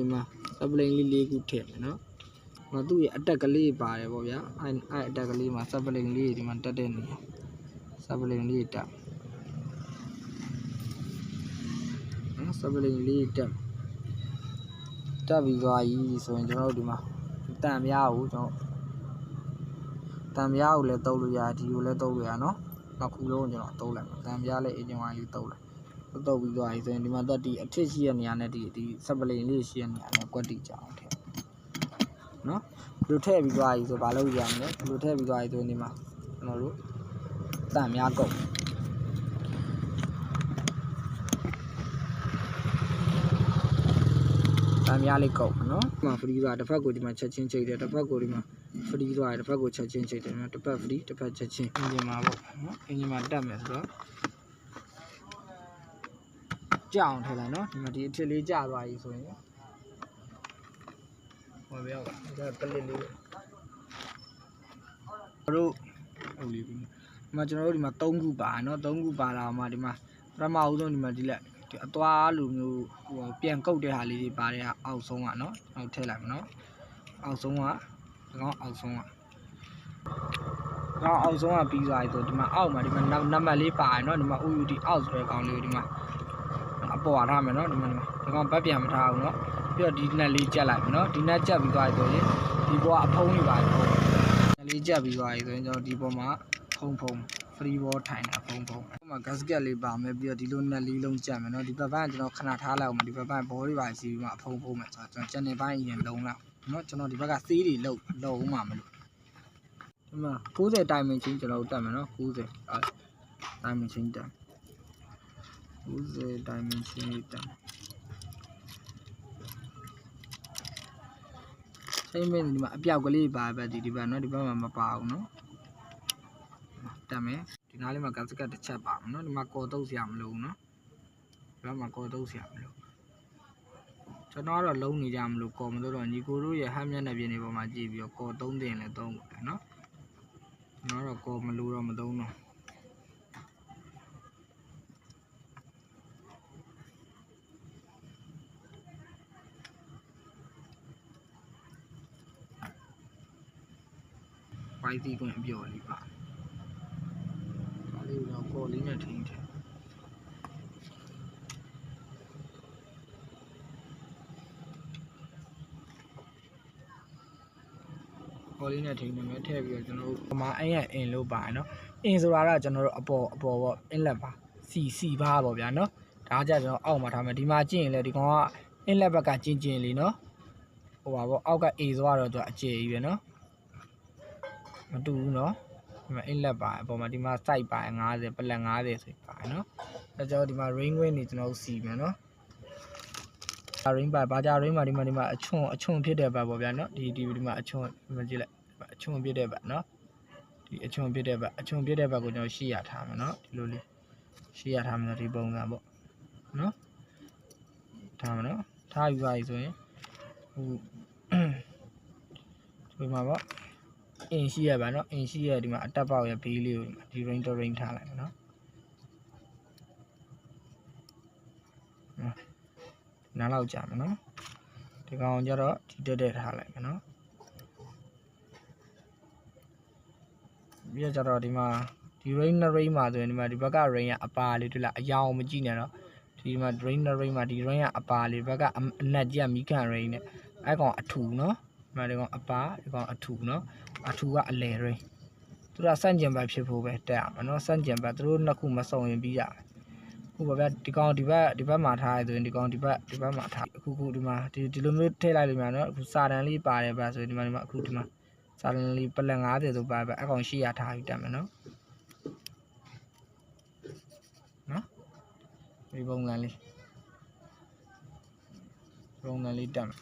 ဒီမှာစပလင်လေး၄ခုထည့်မယ်နော်။နော်သူ့ရဲ့အတက်ကလေးပါတယ်ပေါ့ဗျာ။အဲအဲအတက်ကလေးမှာစပလင်လေးဒီမှာတက်တဲ့နေရာစပလင်လေးတက်နော်စပလင်လေးတက်တက်ပြီးသွားပြီဆိုရင်ကျွန်တော်တို့ဒီမှာတန်ပြားကိုကျွန်တော်တန်ပြားကိုလည်းတုပ်လို့ရတယ်ဒီကိုလည်းတုပ်လို့ရနော်။နောက်ခုလုံးကျွန်တော်တုပ်လိုက်မယ်။တန်ပြားလည်းအင်ဂျင်ဝိုင်းလေးတုပ်လိုက်။ တုပ်ပြီးသွားပြီဆိုရင်ဒီမှာတော့ဒီအထစ်ရှိတဲ့နေရာနဲ့ဒီဒီစပလင်လေးရှိတဲ့နေရာနဲ့ကွက်တိကြအောင်ထည့်နော်ဒီလိုထည့်ပြီးသွားပြီဆိုဘာလုပ်ရမလဲဒီလိုထည့်ပြီးသွားပြီဆိုရင်ဒီမှာကျွန်တော်တို့တန်များကုန်တန်များလေးကုန်နော်ဒီမှာ free သွားတစ်ဖက်ကိုဒီမှာချက်ချင်းချိတ်တယ်တစ်ဖက်ကိုဒီမှာ free သွားတယ်တစ်ဖက်ကိုချက်ချင်းချိတ်တယ်နော်တစ်ဖက် free တစ်ဖက်ချက်ချင်းအင်ဂျင်မှာပေါ့နော်အင်ဂျင်မှာတက်မယ်ဆိုတော့ ကြအောင်ထည့်လိုက်နော်ဒီမှာဒီအထစ်လေးကျသွားပြီဆိုရင်ဟောပြောဒါကလေးလေးတို့ဟုတ်လေးပြီဒီမှာကျွန်တော်တို့ဒီမှာ3ခုပါနော်3ခုပါလာမှဒီမှာပထမအဦးဆုံးဒီမှာဒီလက်ဒီအသွားလိုမျိုးဟိုပြန်ကုတ်တဲ့ဟာလေးတွေပါတဲ့ဟာအောက်ဆုံးကနော်အောက်ထည့်လိုက်မယ်နော်အောက်ဆုံးကဒီကောင်အောက်ဆုံးကကောင်အောက်ဆုံးကပြီးသွားပြီဆိုဒီမှာအောက်မှာဒီမှာနံပါတ်လေးပါတယ်နော်ဒီမှာ UUD အောက်ဆိုတဲ့ကောင်လေးကိုဒီမှာ အပေါ်ထားမယ်နော်ဒီမှာဒီကောင်ဘက်ပြန်မထားဘူးနော်ပြီးတော့ဒီနက်လေးကြက်လိုက်မယ်နော်ဒီနက်ကြက်ပြီးသွားပြီဆိုရင်ဒီပေါ်ကအဖုံးတွေပါတယ်ဖုံးနက်လေးကြက်ပြီးသွားပြီဆိုရင်ကျွန်တော်ဒီပေါ်မှာဖုံးဖုံး free ball ထိုင်တာဖုံးဖုံးဟိုမှာ gasket လေးပါမယ်ပြီးတော့ဒီလိုနက်လေးလုံးကြက်မယ်နော်ဒီဘက်ပိုင်းကကျွန်တော်ခဏထားလိုက်အောင်ဒီဘက်ပိုင်းဘောတွေပါစီပြီးမှအဖုံးဖုံးမယ်ဆိုတော့ကျွန်တော် channel ပိုင်းအရင်လုံးလောက်နော်ကျွန်တော်ဒီဘက်ကစေးတွေလုံးလုံးမှမလို့ဒီမှာ90 timing ချင်းကျွန်တော်တက်မယ်နော်90အဲ timing ချင်းတက် 90 timing ချင်းတက်ချိန်မင်းဒီမှာအပြောက်ကလေးပါပဲဒီဒီဘက်နော်ဒီဘက်မှာမပါဘူးနော်တက်မယ်ဒီနားလေးမှာ gasket တစ်ချက်ပါမယ်နော်ဒီမှာကော်တုပ်စရာမလိုဘူးနော်ဒီဘက်မှာကော်တုပ်စရာမလိုကျွန်တော်ကတော့လုံးနေကြမလို့ကော်မလို့တော့ညီကိုတို့ရဲ့ဟမ်းမျက်နှာပြင်တွေပေါ်မှာကြည့်ပြီးတော့ကော်သုံးတင်လဲသုံးပါတယ်နော်ကျွန်တော်တော့ကော်မလို့တော့မသုံးတော့ ဝိုင်းသီးကွင်းအပြော်လေးပါဒါလေးတော့ကော်လေးနဲ့ထိန်းတယ်ကော်လေးနဲ့ထိန်းနေမယ်ထည့်ပြီးတော့ကျွန်တော်တို့ပမာအင်းရဲ့အင်လို့ပါတယ်နော်အင်ဆိုတာကကျွန်တော်တို့အပေါ်အပေါ်ပေါ့အင်းလက်ပါစီစီပါပေါ့ဗျာနော်ဒါကြကျွန်တော်အောက်မှာထားမယ်ဒီမှာကြည့်ရင်လေဒီကောင်ကအင်းလက်ဘက်ကကျင်းကျင်းလေးနော်ဟိုပါပေါ့အောက်က A သွားတော့သူကအကျယ်ကြီးပဲနော် မတူဘူးနော်ဒီမှာအင်းလက်ပါအပေါ်မှာဒီမှာ site ပါ50ပလက်50ဆိုပါနော်အဲကြောင့်ဒီမှာ ring win နေကျွန်တော်တို့စီမယ်နော် ring ပါဘာကြ ring မှာဒီမှာဒီမှာအချွန်အချွန်ဖြစ်တဲ့ဘက်ပေါ့ဗျာနော်ဒီဒီဒီမှာအချွန်မကြည့်လိုက်အချွန်ဖြစ်တဲ့ဘက်နော်ဒီအချွန်ဖြစ်တဲ့ဘက်အချွန်ဖြစ်တဲ့ဘက်ကိုကျွန်တော်ရှေ့ရထားမယ်နော်ဒီလိုလေးရှေ့ရထားမယ်ဒီပုံစံပေါ့နော်ထားမယ်နော်ထားယူပါပြီဆိုရင်ဟိုဒီမှာပေါ့ အင်းရှိရပါနော်အင်းရှိရဒီမှာအတက်ပေါက်ရဘေးလေးကိုဒီ ring to ring ထားလိုက်မယ်နော်နားလောက်ကြာမယ်နော်ဒီကောင်ကျတော့ဒီတက်တက်ထားလိုက်မယ်နော်ပြီးတော့ကျတော့ဒီမှာဒီ rain နဲ့ rain မှာဆိုရင်ဒီမှာဒီဘက်က rain ကအပါလေးတွေ့လားအယောင်မကြည့်နဲ့တော့ဒီမှာ rain နဲ့ rain မှာဒီ rain ကအပါလေးဘက်ကအနက်ကြီးကမိကန် rain နဲ့အဲကောင်အထူနော် ဒီမှာဒီကောင်အပါဒီကောင်အထူနော်အထူကအလဲ rain သူကစန့်ကျင်ဘက်ဖြစ်ဖို့ပဲတက်ရမှာနော်စန့်ကျင်ဘက်သူတို့နှစ်ခုမစုံရင်ပြီးရတယ်ခုပါဗျာဒီကောင်ဒီဘက်ဒီဘက်မှာထားရဆိုရင်ဒီကောင်ဒီဘက်ဒီဘက်မှာထားအခုခုဒီမှာဒီဒီလိုမျိုးထည့်လိုက်လို့မြန်နော်အခုစာတန်လေးပါတယ်ဗျာဆိုရင်ဒီမှာဒီမှာအခုဒီမှာစာတန်လေးပလက်90ဆိုပါဗျအကောင်800ထားပြီးတက်မယ်နော်နော်ဒီပုံစံလေးပုံစံလေးတက်မယ်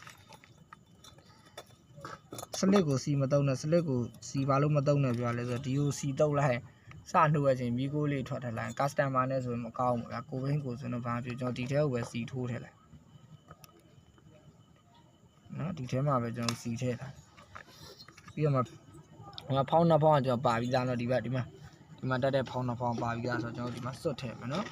စလစ်ကိုစီမတုံးနဲ့စလစ်ကိုစီပါလို့မတုံးနဲ့ပြောရလဲဆိုတော့ဒီကိုစီတုံးလိုက်စနှုတ်ရချင်းမိကိုလေးထွက်ထလိုက် customer နဲ့ဆိုရင်မကောင်းဘူးဗျာကိုဘင်းကိုဆိုတော့ဘာဖြစ်ကျွန်တော်ဒီထဲကိုပဲစီထိုးထည့်လိုက်နော်ဒီထဲမှာပဲကျွန်တော်စီထည့်တာပြီးတော့မှဟိုမှာဖောင်းနှစ်ဖောင်းကကျွန်တော်ပါပြီးသားတော့ဒီဘက်ဒီမှာဒီမှာတက်တဲ့ဖောင်းနှစ်ဖောင်းပါပြီးသားဆိုတော့ကျွန်တော်ဒီမှာစွတ်ထည့်မယ်နော်